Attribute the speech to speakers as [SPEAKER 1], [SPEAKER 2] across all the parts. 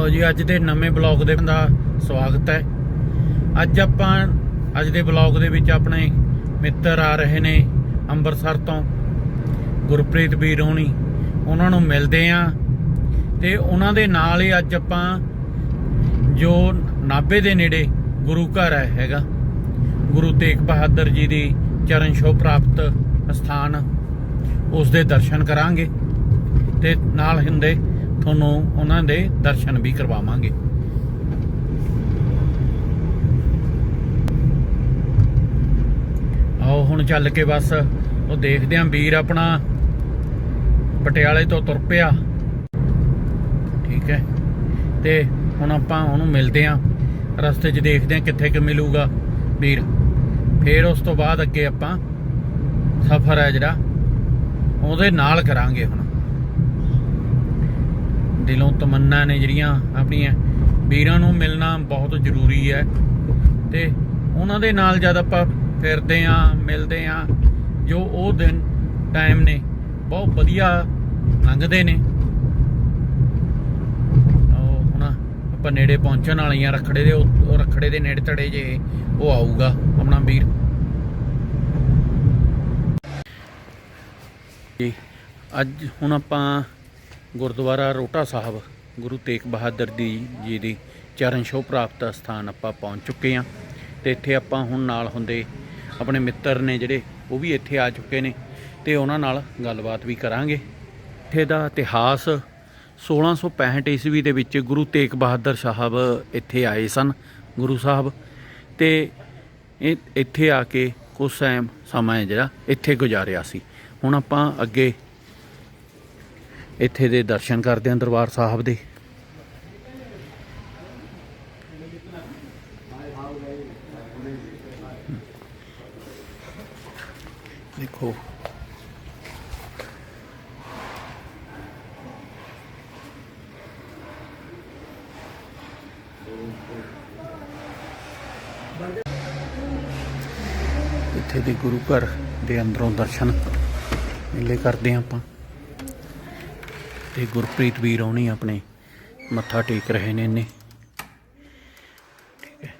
[SPEAKER 1] ਲਓ ਜੀ, ਅੱਜ ਦੇ ਨਵੇਂ ਬਲੌਗ ਦੇ ਦਾ ਸਵਾਗਤ ਹੈ। ਅੱਜ ਆਪਾਂ, ਅੱਜ ਦੇ ਬਲੌਗ ਦੇ ਵਿੱਚ ਆਪਣੇ ਮਿੱਤਰ ਆ ਰਹੇ ਨੇ ਅੰਮ੍ਰਿਤਸਰ ਤੋਂ ਗੁਰਪ੍ਰੀਤ ਵੀ ਰੋਣੀ ਉਹਨਾਂ ਨੂੰ ਮਿਲਦੇ ਆ ਤੇ ਉਹਨਾਂ ਦੇ ਨਾਲ ਹੀ ਅੱਜ ਆਪਾਂ ਜੋ ਨਾਭੇ ਦੇ ਨੇੜੇ ਗੁਰੂ ਘਰ ਹੈ ਹੈਗਾ, ਗੁਰੂ ਤੇਗ ਬਹਾਦਰ ਜੀ ਦੀ ਚਰਨ ਛੋਹ ਪ੍ਰਾਪਤ ਸਥਾਨ ਉਸ ਦੇ ਦਰਸ਼ਨ ਕਰਾਂਗੇ ਤੇ ਨਾਲ ਹੁੰਦੇ ਤੁਹਾਨੂੰ ਉਹਨਾਂ ਦੇ ਦਰਸ਼ਨ ਵੀ ਕਰਵਾਵਾਂਗੇ। ਆਓ ਹੁਣ ਚੱਲ ਕੇ ਬਸ, ਉਹ ਦੇਖਦੇ ਆਂ ਵੀਰ ਆਪਣਾ ਪਟਿਆਲੇ ਤੋਂ ਤੁਰ ਪਿਆ। ਠੀਕ ਹੈ। ਤੇ ਹੁਣ ਆਪਾਂ ਉਹਨੂੰ ਮਿਲਦੇ ਆਂ। ਰਸਤੇ 'ਚ ਦੇਖਦੇ ਆਂ ਕਿੱਥੇ ਕਿ ਮਿਲੂਗਾ ਵੀਰ। ਫਿਰ ਉਸ ਤੋਂ ਬਾਅਦ ਅੱਗੇ ਆਪਾਂ ਸਫ਼ਰ ਹੈ ਜਿਹੜਾ, ਉਹਦੇ ਨਾਲ ਕਰਾਂਗੇ ਹੁਣ। ਦਿਲੋਂ ਤਮੰਨਾ ਨੇ ਜਿਹੜੀਆਂ ਆਪਣੀਆਂ ਵੀਰਾਂ ਨੂੰ ਮਿਲਣਾ ਬਹੁਤ ਜ਼ਰੂਰੀ ਹੈ। ਤੇ ਉਹਨਾਂ ਦੇ ਨਾਲ ਜਦ ਆਪਾਂ ਫਿਰਦੇ ਆਂ ਮਿਲਦੇ ਆਂ ਜੋ ਉਹ ਦਿਨ ਟਾਈਮ ਨੇ, ਬਹੁਤ ਵਧੀਆ ਲੰਘਦੇ ਨੇ। ਉਹ ਹੁਣ ਆਪਾਂ ਨੇੜੇ ਪਹੁੰਚਣ ਵਾਲੀਆਂ ਰਖੜੇ ਦੇ ਉਹ ਉਹ ਰਖੜੇ ਦੇ ਨੇੜੇ ਤੜੇ ਜੇ ਉਹ ਆਊਗਾ ਆਪਣਾ ਵੀਰ। ਜੀ, ਅੱਜ ਹੁਣ ਆਪਾਂ ਗੁਰਦੁਆਰਾ ਰੋਟਾ ਸਾਹਿਬ, ਗੁਰੂ ਤੇਗ ਬਹਾਦਰ ਦੀ ਜੀ ਦੀ ਚਰਨ ਛੋਹ ਪ੍ਰਾਪਤ ਸਥਾਨ ਆਪਾਂ ਪਹੁੰਚ ਚੁੱਕੇ ਹਾਂ ਤੇ ਇੱਥੇ ਆਪਾਂ ਹੁਣ ਨਾਲ ਹੁੰਦੇ ਆਪਣੇ ਮਿੱਤਰ ਨੇ ਜਿਹੜੇ, ਉਹ ਵੀ ਇੱਥੇ ਆ ਚੁੱਕੇ ਨੇ ਤੇ ਉਹਨਾਂ ਨਾਲ ਗੱਲਬਾਤ ਵੀ ਕਰਾਂਗੇ। ਇੱਥੇ ਦਾ ਇਤਿਹਾਸ 1665 ਈਸਵੀ ਦੇ ਵਿੱਚ ਗੁਰੂ ਤੇਗ ਬਹਾਦਰ ਸਾਹਿਬ ਇੱਥੇ ਆਏ ਸਨ, ਗੁਰੂ ਸਾਹਿਬ। ਤੇ ਇਹ ਇੱਥੇ ਆ ਕੇ ਕੁਝ ਟਾਈਮ ਸਮਾਂ ਹੈ ਜਿਹੜਾ ਇੱਥੇ ਗੁਜ਼ਾਰਿਆ ਸੀ। ਹੁਣ ਆਪਾਂ ਅੱਗੇ ਇੱਥੇ ਦੇ ਦਰਸ਼ਨ ਕਰਦੇ ਹਾਂ ਦਰਬਾਰ ਸਾਹਿਬ ਦੇ। ਦੇਖੋ। ਇੱਥੇ ਦੇ ਗੁਰੂ ਘਰ ਦੇ ਅੰਦਰੋਂ ਦਰਸ਼ਨ ਮੇਲੇ ਕਰਦੇ ਹਾਂ ਆਪਾਂ। ਤੇ ਗੁਰਪ੍ਰੀਤ ਵੀਰ ਆਉਣੀ ਆਪਣੇ। ਮੱਥਾ ਟੇਕ ਰਹੇ ਨੇ ਇਹਨੇ ਠੀਕ ਹੈ।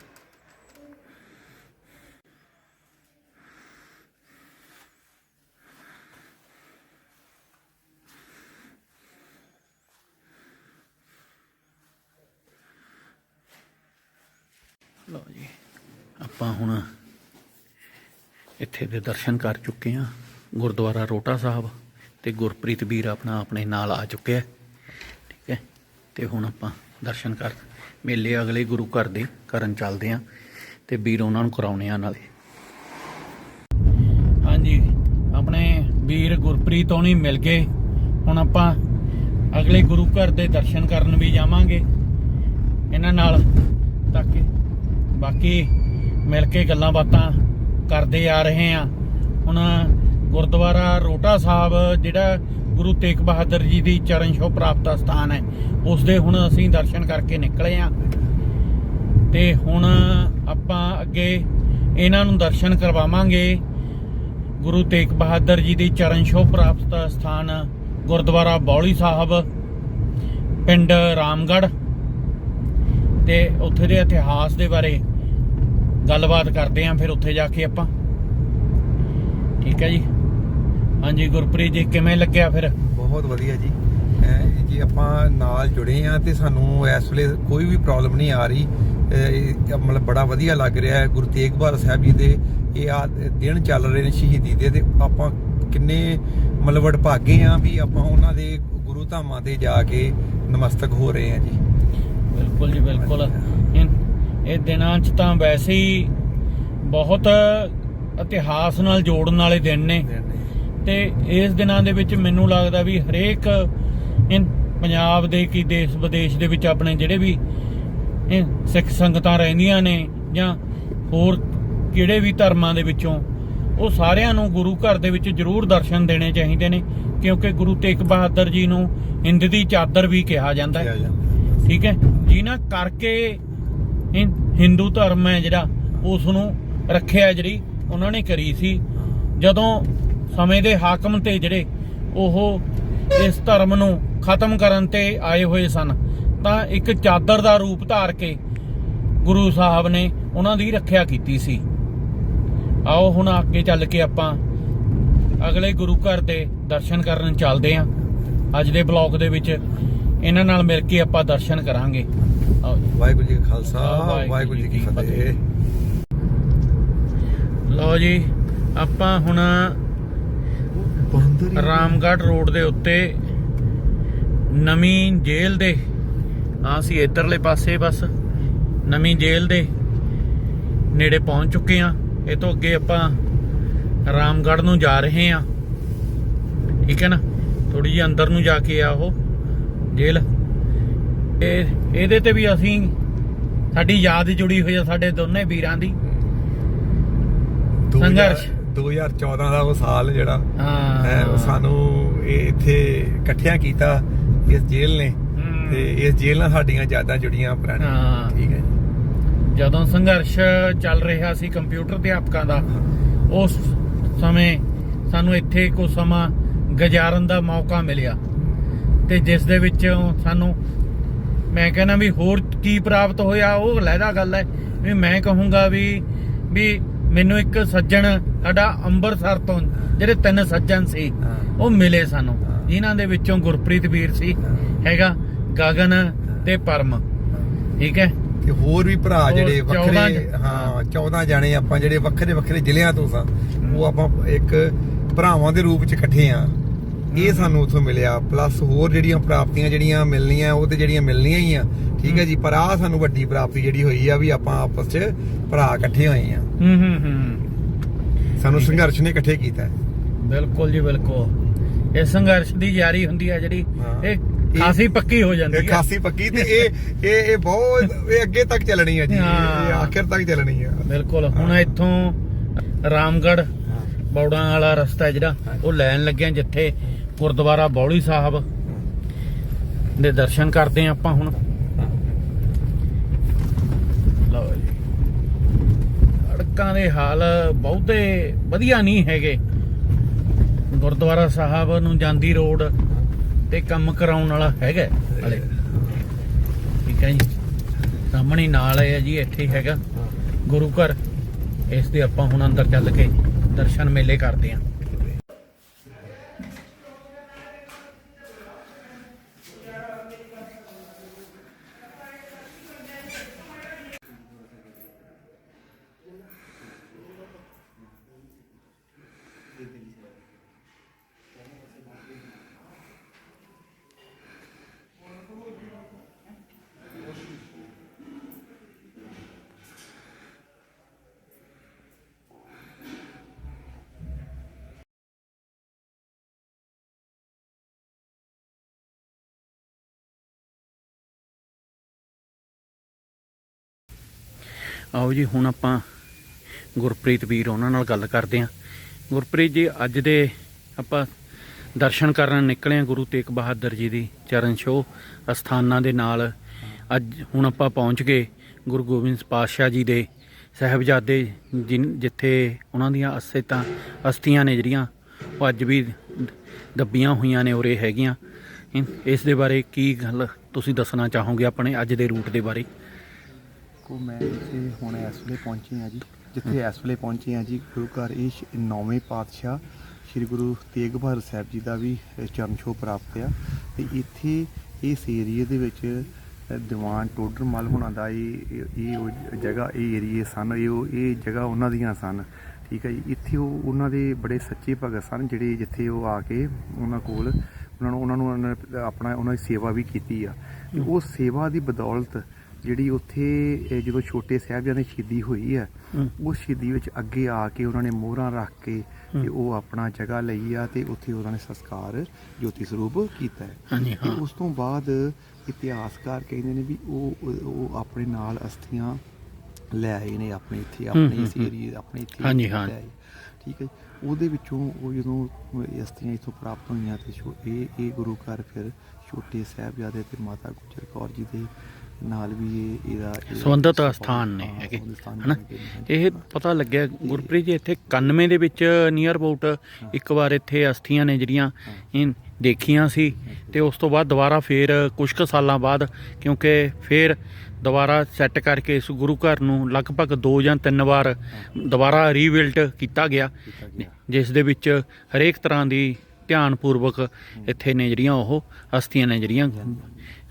[SPEAKER 1] ਲਓ ਜੀ, ਆਪਾਂ ਹੁਣ ਇੱਥੇ ਦੇ ਦਰਸ਼ਨ ਕਰ ਚੁੱਕੇ ਹਾਂ। ਗੁਰਦੁਆਰਾ ਰੋਟਾ ਸਾਹਿਬ। ਤੇ ਗੁਰਪ੍ਰੀਤ ਵੀਰ ਆਪਣਾ ਆਪਣੇ ਨਾਲ ਆ ਚੁੱਕਿਆ ਠੀਕ ਹੈ। ਤੇ ਹੁਣ ਆਪਾਂ ਦਰਸ਼ਨ ਕਰ ਮੇਲੇ ਅਗਲੇ ਗੁਰੂ ਘਰ ਦੇ ਕਰਨ ਚੱਲਦੇ ਹਾਂ ਤੇ ਵੀਰ ਉਹਨਾਂ ਨੂੰ ਕਰਾਉਣੇ ਆ ਨਾਲੇ। ਹਾਂਜੀ, ਆਪਣੇ ਵੀਰ ਗੁਰਪ੍ਰੀਤ ਹੋਣੀ ਮਿਲ ਗਏ। ਹੁਣ ਆਪਾਂ ਅਗਲੇ ਗੁਰੂ ਘਰ ਦੇ ਦਰਸ਼ਨ ਕਰਨ ਵੀ ਜਾਵਾਂਗੇ। ਇਹਨਾਂ ਨਾਲ ਤਾਂ ਕਿ ਬਾਕੀ ਮਿਲ ਕੇ ਗੱਲਾਂ ਬਾਤਾਂ ਕਰਦੇ ਆ ਰਹੇ ਆ ਹੁਣ ਗੁਰਦੁਆਰਾ ਰੋਟਾ ਸਾਹਿਬ, ਜਿਹੜਾ ਗੁਰੂ ਤੇਗ ਬਹਾਦਰ ਜੀ ਦੀ ਚਰਨ ਛੋਹ ਪ੍ਰਾਪਤ ਸਥਾਨ ਹੈ ਉਸ ਦੇ ਹੁਣ ਅਸੀਂ ਦਰਸ਼ਨ ਕਰਕੇ ਨਿਕਲੇ ਆ ਤੇ ਹੁਣ ਆਪਾਂ ਅੱਗੇ ਇਹਨਾਂ ਨੂੰ ਦਰਸ਼ਨ ਕਰਵਾਵਾਂਗੇ। ਗੁਰੂ ਤੇਗ ਬਹਾਦਰ ਜੀ ਦੀ ਚਰਨ ਛੋਹ ਪ੍ਰਾਪਤ ਸਥਾਨ, ਗੁਰਦੁਆਰਾ ਬੌਲੀ ਸਾਹਿਬ, ਪਿੰਡ ਰਾਮਗੜ੍ਹ। ਤੇ ਉੱਥੇ ਦੇ ਇਤਿਹਾਸ ਦੇ ਬਾਰੇ ਗੱਲਬਾਤ ਕਰਦੇ ਆਂ ਫਿਰ ਉੱਥੇ ਜਾ ਕੇ ਆਪਾਂ। ਠੀਕ ਹੈ ਜੀ? ਹਾਂਜੀ ਗੁਰਪ੍ਰੀਤ ਜੀ ਕਿਵੇਂ ਲੱਗਿਆ ਫਿਰ?
[SPEAKER 2] ਬਹੁਤ ਵਧੀਆ ਜੀ। ਜੀ ਆਪਾਂ ਨਾਲ ਜੁੜੇ ਆ ਤੇ ਸਾਨੂੰ ਇਸ ਵੇਲੇ ਕੋਈ ਵੀ ਪ੍ਰੋਬਲਮ ਨਹੀਂ ਆ ਰਹੀ। ਮਤਲਬ ਬੜਾ ਵਧੀਆ ਲੱਗ ਰਿਹਾ ਹੈ। ਗੁਰੂ ਤੇਗ ਬਹਾਦਰ ਸਾਹਿਬ ਜੀ ਦੇ ਇਹ ਆ ਦਿਨ ਚੱਲ ਰਹੇ ਨੇ ਸ਼ਹੀਦੀ ਦੇ ਤੇ ਆਪਾਂ ਕਿੰਨੇ ਮਤਲਬ ਵਡਭਾਗੇ ਆ ਵੀ ਆਪਾਂ ਉਹਨਾਂ ਦੇ ਗੁਰੂ ਧਾਮਾਂ ਤੇ ਜਾ ਕੇ ਨਮਸਤਕ ਹੋ ਰਹੇ ਆ ਜੀ।
[SPEAKER 1] ਬਿਲਕੁਲ ਜੀ ਬਿਲਕੁਲ। ਇਹ ਦਿਨਾਂ 'ਚ ਤਾਂ ਵੈਸੇ ਹੀ ਬਹੁਤ ਇਤਿਹਾਸ ਨਾਲ ਜੋੜਨ ਵਾਲੇ ਦਿਨ ਨੇ। ਤੇ ਇਸ ਦਿਨਾਂ ਦੇ ਵਿੱਚ ਮੈਨੂੰ ਲੱਗਦਾ ਵੀ ਹਰੇਕ ਪੰਜਾਬ ਦੇ ਕੀ ਦੇਸ਼ ਵਿਦੇਸ਼ ਦੇ ਵਿੱਚ ਆਪਣੇ ਜਿਹੜੇ ਵੀ ਸਿੱਖ ਸੰਗਤਾਂ ਰਹਿੰਦੀਆਂ ਨੇ ਜਾਂ ਹੋਰ ਕਿਹੜੇ ਵੀ ਧਰਮਾਂ ਦੇ ਵਿੱਚੋਂ ਉਹ ਸਾਰਿਆਂ ਨੂੰ ਗੁਰੂ ਘਰ ਦੇ ਵਿੱਚ ਜ਼ਰੂਰ ਦਰਸ਼ਨ ਦੇਣੇ ਚਾਹੀਦੇ ਨੇ ਕਿਉਂਕਿ ਗੁਰੂ ਤੇਗ ਬਹਾਦਰ ਜੀ ਨੂੰ ਹਿੰਦ ਦੀ ਚਾਦਰ ਵੀ ਕਿਹਾ ਜਾਂਦਾ ਹੈ। ਠੀਕ ਹੈ? ਜਿਨ੍ਹਾਂ ਕਰਕੇ ਹਿੰਦੂ ਧਰਮ ਹੈ ਜਿਹੜਾ ਉਸ ਨੂੰ ਰੱਖਿਆ ਜਿਹੜੀ ਉਹਨਾਂ ਨੇ ਕਰੀ ਸੀ। ਜਦੋਂ ਸਮੇਂ ਦੇ ਹਾਕਮ ਤੇ ਜਿਹੜੇ ਉਹ ਇਸ ਧਰਮ ਨੂੰ ਖਤਮ ਕਰਨ ਤੇ ਆਏ ਹੋਏ ਸਨ ਤਾਂ ਇੱਕ ਚਾਦਰ ਦਾ ਰੂਪ ਧਾਰ ਕੇ ਗੁਰੂ ਸਾਹਿਬ ਨੇ ਉਹਨਾਂ ਦੀ ਰੱਖਿਆ ਕੀਤੀ ਸੀ। ਆਓ ਹੁਣ ਅੱਗੇ ਚੱਲ ਕੇ ਆਪਾਂ ਅਗਲੇ ਗੁਰੂ ਘਰ ਦੇ ਦਰਸ਼ਨ ਕਰਨ ਚੱਲਦੇ ਆਂ ਅੱਜ ਦੇ ਬਲੌਗ ਦੇ ਵਿੱਚ ਇਹਨਾਂ ਨਾਲ ਮਿਲ ਕੇ ਆਪਾਂ ਦਰਸ਼ਨ ਕਰਾਂਗੇ।
[SPEAKER 2] ਵਾਹਿਗੁਰੂ ਜੀ ਕਾ ਖਾਲਸਾ
[SPEAKER 1] ਵਾਹਿਗੁਰੂ
[SPEAKER 2] ਜੀ ਕੀ ਫਤਿਹ।
[SPEAKER 1] ਲਓ ਜੀ ਆਪਾਂ ਹੁਣ ਰਾਮਗੜ੍ਹ ਰੋਡ ਦੇ ਉੱਤੇ ਨਵੀਂ ਜੇਲ੍ਹ ਦੇ ਆ ਅਸੀਂ ਇਧਰਲੇ ਪਾਸੇ ਬਸ ਨਵੀਂ ਜੇਲ੍ਹ ਦੇ ਨੇੜੇ ਪਹੁੰਚ ਚੁੱਕੇ ਆ ਇਹ ਤੋਂ ਅੱਗੇ ਆਪਾਂ ਰਾਮਗੜ੍ਹ ਨੂੰ ਜਾ ਰਹੇ ਆ ਠੀਕ ਹੈ ਨਾ? ਥੋੜੀ ਜਿਹੀ ਅੰਦਰ ਨੂੰ ਜਾ ਕੇ ਆ ਉਹ ਜੇਲ੍ਹ। ਇਹ ਇਹਦੇ ਤੇ ਵੀ ਅਸੀਂ ਸਾਡੀ ਯਾਦ ਜੁੜੀ ਹੋਈ ਆ ਸਾਡੇ ਦੋਨੇ ਵੀਰਾਂ ਦੀ। ਸੰਘਰਸ਼।
[SPEAKER 2] 2014 ਦਾ ਉਹ ਸਾਲ ਜਿਹੜਾ
[SPEAKER 1] ਹਾਂ
[SPEAKER 2] ਸਾਨੂੰ ਇਹ ਇੱਥੇ ਇਕੱਠਿਆਂ ਕੀਤਾ ਇਸ ਜੇਲ੍ਹ ਨੇ। ਤੇ ਇਸ ਜੇਲ੍ਹ ਨਾਲ ਸਾਡੀਆਂ ਯਾਦਾਂ ਜੁੜੀਆਂ ਪੁਰਾਣੀਆਂ। ਠੀਕ ਹੈ
[SPEAKER 1] ਜਦੋਂ ਸੰਘਰਸ਼ ਚੱਲ ਰਿਹਾ ਸੀ ਕੰਪਿਊਟਰ ਅਧਿਆਪਕਾਂ ਦਾ ਉਸ ਸਮੇਂ ਸਾਨੂੰ ਇੱਥੇ ਕੁਝ ਸਮਾਂ ਗੁਜ਼ਾਰਨ ਦਾ ਮੌਕਾ ਮਿਲਿਆ ਤੇ ਜਿਸ ਦੇ ਵਿੱਚ ਸਾਨੂੰ ਮੈਂ ਕਹਿੰਦਾ ਵੀ ਹੋਰ ਕੀ ਪ੍ਰਾਪਤ ਹੋਇਆ ਉਹ ਲਹਿਦਾ ਗੱਲ ਹੈ ਵੀ ਮੈਂ ਕਹੂੰਗਾ ਵੀ ਵੀ ਮੈਨੂੰ ਇੱਕ ਸੱਜਣ ਸਾਡਾ ਅੰਮ੍ਰਿਤਸਰ ਤੋਂ ਜਿਹੜੇ ਤਿੰਨ ਸੱਜਣ ਸੀ। ਉਹ ਮਿਲੇ ਸਾਨੂੰ। ਜਿਨ੍ਹਾਂ ਦੇ ਵਿੱਚੋਂ ਗੁਰਪ੍ਰੀਤ ਵੀਰ ਸੀ। ਹੈਗਾ ਗਗਨ ਤੇ ਪਰਮ। ਠੀਕ ਹੈ?
[SPEAKER 2] ਤੇ ਹੋਰ ਵੀ ਭਰਾ ਜਿਹੜੇ
[SPEAKER 1] 14
[SPEAKER 2] ਵੱਖਰੇ ਹਾਂ 14 ਜਾਣੇ ਆਪਾਂ ਜਿਹੜੇ ਵੱਖਰੇ ਵੱਖਰੇ ਜ਼ਿਲ੍ਹਿਆਂ ਤੋਂ ਸਾਂ ਉਹ ਆਪਾਂ ਇੱਕ ਭਰਾਵਾਂ ਦੇ ਰੂਪ ਚ ਇਕੱਠੇ ਆ। ਇਹ ਸਾਨੂੰ ਉੱਥੋਂ ਮਿਲਿਆ ਪਲੱਸ ਹੋਰ ਜਿਹੜੀਆਂ ਪ੍ਰਾਪਤੀਆਂ ਜਿਹੜੀਆਂ ਮਿਲਣੀਆਂ ਉਹ ਤੇ ਜਿਹੜੀਆਂ ਮਿਲਣੀਆਂ ਹੀ ਆ ਠੀਕ ਹੈ ਜੀ ਪਰ ਆ ਸਾਨੂੰ ਵੱਡੀ ਪ੍ਰਾਪਤੀ ਜਿਹੜੀ ਹੋਈ ਆ ਵੀ ਆਪਾਂ ਆਪਸ ਚ ਭਰਾ ਇਕੱਠੇ ਹੋਏ ਆ।
[SPEAKER 1] ਹੂੰ ਹੂੰ ਹੂੰ।
[SPEAKER 2] ਸਾਨੂੰ ਸੰਘਰਸ਼ ਨੇ ਇਕੱਠੇ ਕੀਤਾ। ਹੈ।
[SPEAKER 1] ਬਿਲਕੁਲ ਜੀ ਬਿਲਕੁਲ। ਇਹ ਸੰਘਰਸ਼ ਦੀ ਯਾਰੀ ਹੁੰਦੀ ਹੈ ਜਿਹੜੀ
[SPEAKER 2] ਹਾਂ।
[SPEAKER 1] ਇਹ ਖਾਸੀ ਪੱਕੀ ਹੋ ਜਾਂਦੀ
[SPEAKER 2] ਇਹ
[SPEAKER 1] ਹੈ
[SPEAKER 2] ਖਾਸੀ ਪੱਕੀ ਤੇ ਇਹ ਇਹ ਇਹ ਬਹੁਤ ਇਹ ਅੱਗੇ ਤੱਕ ਚੱਲਣੀ ਆ ਜੀ। ਇਹ-
[SPEAKER 1] ਹਾਂ।
[SPEAKER 2] ਆਖਿਰ ਤੱਕ ਚੱਲਣੀ ਆ।
[SPEAKER 1] ਬਿਲਕੁਲ। ਹੁਣ ਇੱਥੋਂ ਰਾਮਗੜ੍ਹ ਬੌੜਾਂ ਵਾਲਾ ਰਸਤਾ ਹੈ ਜਿਹੜਾ ਉਹ ਲੈਣ ਲੱਗੇ ਹਾਂ ਜਿੱਥੇ ਗੁਰਦੁਆਰਾ ਬੌਲੀ ਸਾਹਿਬ ਦੇ ਦਰਸ਼ਨ ਕਰਦੇ ਹਾਂ ਆਪਾਂ ਹੁਣ ਲਓ ਜੀ ਸੜਕਾਂ ਦੇ ਹਾਲ ਬਹੁਤੇ ਵਧੀਆ ਨਹੀਂ ਹੈਗੇ। ਗੁਰਦੁਆਰਾ ਸਾਹਿਬ ਨੂੰ ਜਾਂਦੀ ਰੋਡ ਤੇ ਕੰਮ ਕਰਾਉਣ ਵਾਲਾ ਹੈਗਾ ਹਲੇ। ਠੀਕ ਹੈ ਜੀ। ਸਾਹਮਣੇ ਨਾਲ ਹੈ ਜੀ, ਇੱਥੇ ਹੈਗਾ ਗੁਰੂ ਘਰ। ਇਸ ਦੇ ਆਪਾਂ ਹੁਣ ਅੰਦਰ ਚੱਲ ਕੇ ਦਰਸ਼ਨ ਮੇਲੇ ਕਰਦੇ ਆਂ ਆਓ ਜੀ, ਹੁਣ ਆਪਾਂ ਗੁਰਪ੍ਰੀਤ ਵੀਰ ਉਹਨਾਂ ਨਾਲ ਗੱਲ ਕਰਦੇ ਆਂ ਗੁਰਪ੍ਰੀਤ ਜੀ, ਅੱਜ ਦੇ ਆਪਾਂ ਦਰਸ਼ਨ ਕਰਨ ਨਿਕਲੇ ਆਂ ਗੁਰੂ ਤੇਗ ਬਹਾਦਰ ਜੀ ਦੀ ਚਰਨ ਛੋਹ ਅਸਥਾਨਾਂ ਦੇ ਨਾਲ। ਅੱਜ ਹੁਣ ਆਪਾਂ ਪਹੁੰਚ ਗਏ ਗੁਰੂ ਗੋਬਿੰਦ ਪਾਤਸ਼ਾਹ ਜੀ ਦੇ ਸਹਿਬਜ਼ਾਦੇ ਜਿਨ- ਜਿੱਥੇ ਉਹਨਾਂ ਦੀਆਂ ਅਸਥਿਤਾਂ, ਅਸਥੀਆਂ ਨੇ ਜਿਹੜੀਆਂ, ਉਹ ਅੱਜ ਵੀ ਦੱਬੀਆਂ ਹੋਈਆਂ ਨੇ ਉਰੇ ਹੈਗੀਆਂ। ਇਸ ਦੇ ਬਾਰੇ ਕੀ ਗੱਲ ਤੁਸੀਂ ਦੱਸਣਾ ਚਾਹੋਗੇ ਆਪਣੇ ਅੱਜ ਦੇ ਰੂਟ ਦੇ ਬਾਰੇ?
[SPEAKER 3] ਕੋ ਮੈਂ ਇੱਥੇ ਹੁਣ ਇਸ ਵੇਲੇ ਪਹੁੰਚੇ ਆ ਜੀ। ਜਿੱਥੇ ਇਸ ਵੇਲੇ ਪਹੁੰਚੇ ਆ ਜੀ ਗੁਰੂ ਘਰ ਇਹ ਸ਼- ਨੌਵੇਂ ਪਾਤਸ਼ਾਹ ਸ੍ਰੀ ਗੁਰੂ ਤੇਗ ਬਹਾਦਰ ਸਾਹਿਬ ਜੀ ਦਾ ਵੀ ਅ, ਚਰਨ ਛੋਹ ਪ੍ਰਾਪਤ ਆ। ਤੇ ਇੱਥੇ ਇਸ ਏਰੀਏ ਦੇ ਵਿੱਚ ਅ, ਦੀਵਾਨ ਟੋਡਰ ਮੱਲ ਹੋਣਾ ਦਾ ਇਹ ਇਹ- ਇਹ ਉਹ ਜਗ੍ਹਾ ਇਹ ਏਰੀਏ ਸਨ ਇਹ ਉਹ ਇਹ ਜਗ੍ਹਾ ਉਹਨਾਂ ਦੀਆਂ ਸਨ। ਠੀਕ ਹੈ ਜੀ ਇੱਥੇ ਉਹ ਉਹਨਾਂ ਦੇ ਬੜੇ ਸੱਚੇ ਭਗਤ ਸਨ ਜਿਹੜੇ ਜਿੱਥੇ ਉਹ ਆ ਕੇ ਉਹਨਾਂ ਕੋਲ ਉਹਨਾਂ ਨੂੰ ਉਹਨਾਂ ਨੂੰ ਉਹਨਾਂ ਨੇ ਆਪਣਾ ਉਹਨਾਂ ਦੀ ਸੇਵਾ ਵੀ ਕੀਤੀ ਆ। ਤੇ ਉਹ ਸੇਵਾ ਦੀ ਬਦੌਲਤ ਜਿਹੜੀ ਉੱਥੇ ਜਦੋਂ ਛੋਟੇ ਸਾਹਿਬਜ਼ਾਦੇ ਸ਼ਹੀਦੀ ਹੋਈ ਹੈ। ਉਸ ਸ਼ਹੀਦੀ ਵਿੱਚ ਅੱਗੇ ਆ ਕੇ ਉਹਨਾਂ ਨੇ ਮੋਹਰਾਂ ਰੱਖ ਕੇ ਤੇ ਉਹ ਆਪਣਾ ਜਗ੍ਹਾ ਲਈ ਆ ਤੇ ਉੱਥੇ ਉਹਨਾਂ ਨੇ ਸੰਸਕਾਰ ਜੋਤੀ ਸਰੂਪ ਕੀਤਾ ਹੈ
[SPEAKER 1] ਹਾਂਜੀ
[SPEAKER 3] ਤੇ
[SPEAKER 1] ਹਾਂ
[SPEAKER 3] ਉਸ ਤੋਂ ਬਾਅਦ ਇਤਿਹਾਸਕਾਰ ਕਹਿੰਦੇ ਨੇ ਵੀ ਉਹ ਉਹ ਆਪਣੇ ਨਾਲ ਅਸਥੀਆਂ ਲੈ ਆਏ ਨੇ ਆਪਣੇ ਇੱਥੇ ਆਪਣੇ ਇਸ। ਏਰੀਏ ਆਪਣੇ ਇੱਥੇ
[SPEAKER 1] ਹਾਂਜੀ, ਹਾਂ।
[SPEAKER 3] ਠੀਕ ਹੈ ਉਹਦੇ ਵਿੱਚੋਂ ਉਹ ਜਦੋਂ ਅਸਥੀਆਂ ਇੱਥੋਂ ਪ੍ਰਾਪਤ ਹੋਈਆਂ ਤੇ ਇਹ ਇਹ ਗੁਰੂ ਘਰ ਫਿਰ ਛੋਟੇ ਸਾਹਿਬਜ਼ਾਦੇ ਤੇ ਮਾਤਾ ਗੁਜਰ ਕੌਰ ਜੀ ਦੇ ਨਾਲ ਵੀ ਇਹ ਇਹਦਾ
[SPEAKER 1] ਸੰਬੰਧਿਤ
[SPEAKER 3] ਸੰਬੰਧ-
[SPEAKER 1] ਸਥਾਨ ਨੇ ਹੈਗੇ ਹਨਾ। ਇਹ ਪਤਾ ਲੱਗਿਆ ਗੁਰਪ੍ਰੀਤ ਜੀ ਇੱਥੇ 91 ਦੇ ਵਿੱਚ ਨੀਅਰ ਅਬਾਊਟ ਇੱਕ ਵਾਰ ਇੱਥੇ ਅਸਥੀਆਂ ਨੇ ਜਿਹੜੀਆਂ ਇਹ ਦੇਖੀਆਂ ਸੀ ਤੇ ਉਸ ਤੋਂ ਬਾਅਦ ਦੁਬਾਰਾ ਫੇਰ ਕੁਝ ਕੁ ਸਾਲਾਂ ਬਾਅਦ ਕਿਉਂਕਿ ਫੇਰ ਦੁਬਾਰਾ ਸੈੱਟ ਕਰਕੇ ਇਸ ਗੁਰੂ ਘਰ ਨੂੰ ਲਗਭਗ 2 ਜਾਂ 3 ਵਾਰ ਦੁਬਾਰਾ ਰੀਬਿਲਟ ਕੀਤਾ ਗਿਆ। ਜਿਸ ਦੇ ਵਿੱਚ ਹਰੇਕ ਤਰ੍ਹਾਂ ਦੀ ਧਿਆਨਪੂਰਵਕ ਇੱਥੇ ਨੇ ਜਿਹੜੀਆਂ ਉਹ ਹਸਤੀਆਂ ਨੇ ਜਿਹੜੀਆਂ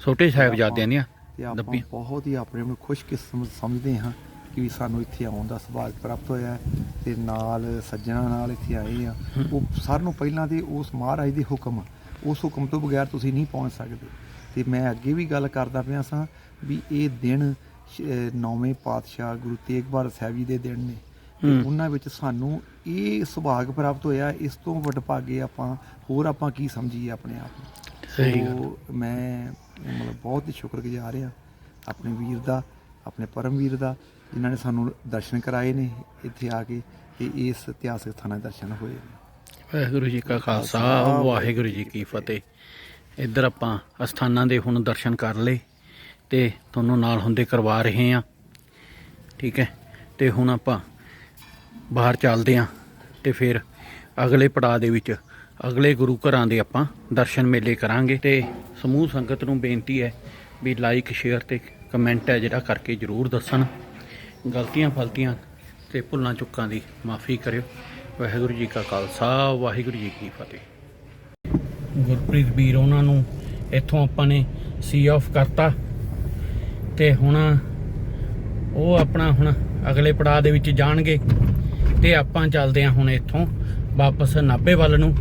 [SPEAKER 1] ਛੋਟੇ ਸਾਹਿਬਜ਼ਾਦਿਆਂ ਦੀਆਂ।
[SPEAKER 3] ਤੇ ਆਪਾਂ ਬਹੁਤ ਹੀ ਆਪਣੇ ਆਪ ਨੂੰ ਖੁਸ਼ਕਿਸਮਤ ਸਮਝਦੇ ਹਾਂ ਕਿ ਵੀ ਸਾਨੂੰ ਇੱਥੇ ਆਉਣ ਦਾ ਸੁਭਾਗ ਪ੍ਰਾਪਤ ਹੋਇਆ ਹੈ ਤੇ ਨਾਲ ਸੱਜਣਾ ਨਾਲ ਇੱਥੇ ਆਏ ਆ ਉਹ ਸਾਰਿਆਂ ਨੂੰ ਪਹਿਲਾਂ ਤੇ ਉਸ ਮਹਾਰਾਜ ਦੇ ਹੁਕਮ ਉਸ ਹੁਕਮ ਤੋਂ ਬਗੈਰ ਤੁਸੀਂ ਨਹੀਂ ਪਹੁੰਚ ਸਕਦੇ। ਤੇ ਮੈਂ ਅੱਗੇ ਵੀ ਗੱਲ ਕਰਦਾ ਪਿਆ ਸਾਂ ਵੀ ਇਹ ਦਿਨ ਸ਼- ਅਹ ਨੌਵੇਂ ਪਾਤਸ਼ਾਹ ਗੁਰੂ ਤੇਗ ਬਹਾਦਰ ਸਾਹਿਬ ਜੀ ਦੇ ਦਿਨ ਨੇ। ਤੇ। ਉਹਨਾਂ ਵਿੱਚ ਸਾਨੂੰ ਇਹ ਸੁਭਾਗ ਪ੍ਰਾਪਤ ਹੋਇਆ ਇਸ ਤੋਂ ਵਡਭਾਗੇ ਆਪਾਂ ਹੋਰ ਆਪਾਂ ਕੀ ਸਮਝੀਏ ਆਪਣੇ ਆਪ ਨੂੰ?
[SPEAKER 1] ਸਹੀ ਗੱਲ।
[SPEAKER 3] ਸੋ ਮੈਂ ਮਤਲਬ ਬਹੁਤ ਹੀ ਸ਼ੁਕਰਗੁਜ਼ਾਰ ਹਾਂ ਆਪਣੇ ਵੀਰ ਦਾ, ਆਪਣੇ ਪਰਮ ਵੀਰ ਦਾ, ਜਿਨ੍ਹਾਂ ਨੇ ਸਾਨੂੰ ਦਰਸ਼ਨ ਕਰਾਏ ਨੇ ਇੱਥੇ ਆ ਕੇ ਤੇ ਇਸ ਇਤਿਹਾਸਕ ਥਾਂ ਦੇ ਦਰਸ਼ਨ ਹੋਏ ਨੇ।
[SPEAKER 1] ਵਾਹਿਗੁਰੂ ਜੀ ਕਾ ਖਾਲਸਾ, ਵਾਹਿਗੁਰੂ ਜੀ ਕੀ ਫਤਿਹ। ਇੱਧਰ ਆਪਾਂ ਅਸਥਾਨਾਂ ਦੇ ਹੁਣ ਦਰਸ਼ਨ ਕਰ ਲਏ ਤੇ ਤੁਹਾਨੂੰ ਨਾਲ ਹੁੰਦੇ ਕਰਵਾ ਰਹੇ ਹਾਂ। ਠੀਕ ਹੈ, ਤੇ ਹੁਣ ਆਪਾਂ ਬਾਹਰ ਚੱਲਦੇ ਹਾਂ ਤੇ ਫਿਰ ਅਗਲੇ ਪੜਾਅ ਦੇ ਵਿੱਚ ਅਗਲੇ ਗੁਰੂ ਘਰਾਂ ਦੇ ਆਪਾਂ ਦਰਸ਼ਨ ਮੇਲੇ ਕਰਾਂਗੇ ਤੇ ਸਮੂਹ ਸੰਗਤ ਨੂੰ ਬੇਨਤੀ ਹੈ ਵੀ ਲਾਈਕ ਸ਼ੇਅਰ ਤੇ ਕਮੈਂਟ ਹੈ ਜਿਹੜਾ ਕਰਕੇ ਜਰੂਰ ਦੱਸਣ। ਗਲਤੀਆਂ, ਫਲਤੀਆਂ ਤੇ ਭੁੱਲਾਂ, ਚੁੱਕਾਂ ਦੀ ਮਾਫੀ ਕਰਿਓ। ਵਾਹਿਗੁਰੂ ਜੀ ਕਾ ਖਾਲਸਾ, ਵਾਹਿਗੁਰੂ ਜੀ ਕੀ ਫਤਿਹ। ਗੁਰਪ੍ਰੀਤ ਵੀਰ, ਉਹਨਾਂ ਨੂੰ ਇੱਥੋਂ ਆਪਾਂ ਨੇ ਸੀ ਆਫ ਕਰਤਾ ਤੇ ਹੁਣ ਉਹ ਆਪਣਾ ਹੁਣ ਅਗਲੇ ਪੜਾਅ ਦੇ ਵਿੱਚ ਜਾਣਗੇ ਤੇ ਆਪਾਂ ਚੱਲਦੇ ਹਾਂ ਹੁਣ ਇੱਥੋਂ ਵਾਪਸ ਨਾਭੇ ਵੱਲ ਨੂੰ।